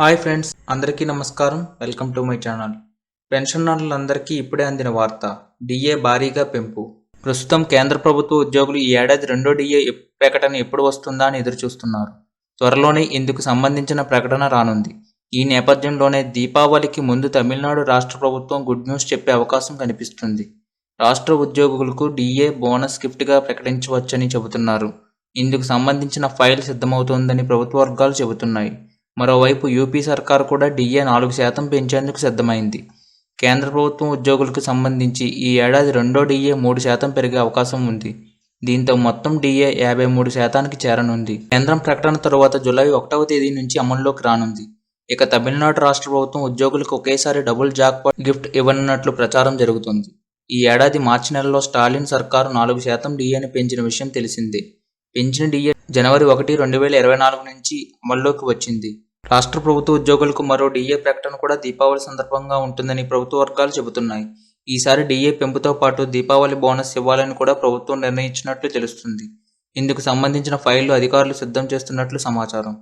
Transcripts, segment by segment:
Hi friends అందరికీ నమస్కారం. Welcome to my channel. పెన్షనర్లందరికీ ఇప్పుడే అందిన వార్త డిఏ భారీగా పెంపు. ప్రస్తుతం కేంద్ర ప్రభుత్వ ఉద్యోగులు ఈ ఏడాది రెండో డిఏ ప్రకటన ఎప్పుడు వస్తుందా అని ఎదురుచూస్తున్నారు. త్వరలోనే ఇందుకు సంబంధించిన ప్రకటన రానుంది. ఈ నేపథ్యంలోనే దీపావళికి ముందు తమిళనాడు రాష్ట్ర ప్రభుత్వం గుడ్ న్యూస్ చెప్పే అవకాశం కనిపిస్తుంది. రాష్ట్ర ఉద్యోగులకు డిఏ బోనస్ గిఫ్ట్గా ప్రకటించవచ్చని చెబుతున్నారు. ఇందుకు సంబంధించిన ఫైల్ సిద్ధమవుతోందని ప్రభుత్వ వర్గాలు చెబుతున్నాయి. మరోవైపు యూపీ సర్కార్ కూడా డిఏ నాలుగు శాతం పెంచేందుకు సిద్ధమైంది. కేంద్ర ప్రభుత్వం ఉద్యోగులకు సంబంధించి ఈ ఏడాది రెండో డిఏ మూడు శాతం పెరిగే అవకాశం ఉంది. దీంతో మొత్తం డిఏ యాభై మూడు శాతానికి చేరనుంది. కేంద్రం ప్రకటన తరువాత జూలై ఒకటవ తేదీ నుంచి అమల్లోకి రానుంది. ఇక తమిళనాడు రాష్ట్ర ప్రభుత్వం ఉద్యోగులకు ఒకేసారి డబుల్ జాక్పాట్ గిఫ్ట్ ఇవ్వనున్నట్లు ప్రచారం జరుగుతుంది. ఈ ఏడాది మార్చి నెలలో స్టాలిన్ సర్కారు నాలుగు శాతం డిఏని పెంచిన విషయం తెలిసిందే. పెంచిన డిఏ జనవరి ఒకటి రెండు వేల ఇరవై నాలుగు నుంచి అమల్లోకి వచ్చింది. రాష్ట్ర ప్రభుత్వ ఉద్యోగులకు మరో డిఏ ప్రకటన కూడా దీపావళి సందర్భంగా ఉంటుందని ప్రభుత్వ వర్గాలు చెబుతున్నాయి. ఈసారి డిఏ పెంపుతో పాటు దీపావళి బోనస్ ఇవ్వాలని కూడా ప్రభుత్వం నిర్ణయించినట్లు తెలుస్తుంది. ఇందుకు సంబంధించిన ఫైళ్ళు అధికారులు సిద్ధం చేస్తున్నట్లు సమాచారం.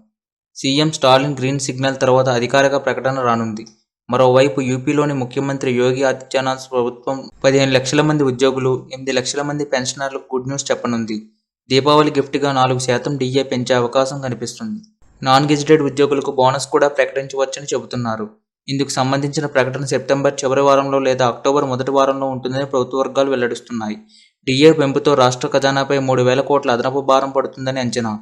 సీఎం స్టాలిన్ గ్రీన్ సిగ్నల్ తర్వాత అధికారిక ప్రకటన రానుంది. మరోవైపు యూపీలోని ముఖ్యమంత్రి యోగి ఆదిత్యనాథ్ ప్రభుత్వం పదిహేను లక్షల మంది ఉద్యోగులు ఎనిమిది లక్షల మంది పెన్షనర్లకు గుడ్ న్యూస్ చెప్పనుంది. దీపావళి గిఫ్ట్గా నాలుగు శాతం డిఏ పెంచే అవకాశం కనిపిస్తుంది. నాన్ గెజిటెడ్ ఉద్యోగులకు బోనస్ కూడా ప్రకటించవచ్చని చెబుతున్నారు. ఇందుకు సంబంధించిన ప్రకటన సెప్టెంబర్ చివరి వారంలో లేదా అక్టోబర్ మొదటి వారంలో ఉంటుందని ప్రభుత్వ వర్గాలు వెల్లడిస్తున్నాయి. డిఏ పెంపుతో రాష్ట్ర ఖజానాపై మూడు వేల కోట్ల అదనపు భారం పడుతుందని అంచనా.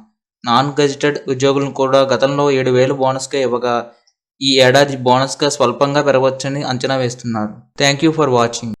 నాన్ గెజిటెడ్ ఉద్యోగులను కూడా గతంలో ఏడు వేలు బోనస్గా ఇవ్వగా ఈ ఏడాది బోనస్గా స్వల్పంగా పెరగవచ్చని అంచనా వేస్తున్నారు. Thank you for watching.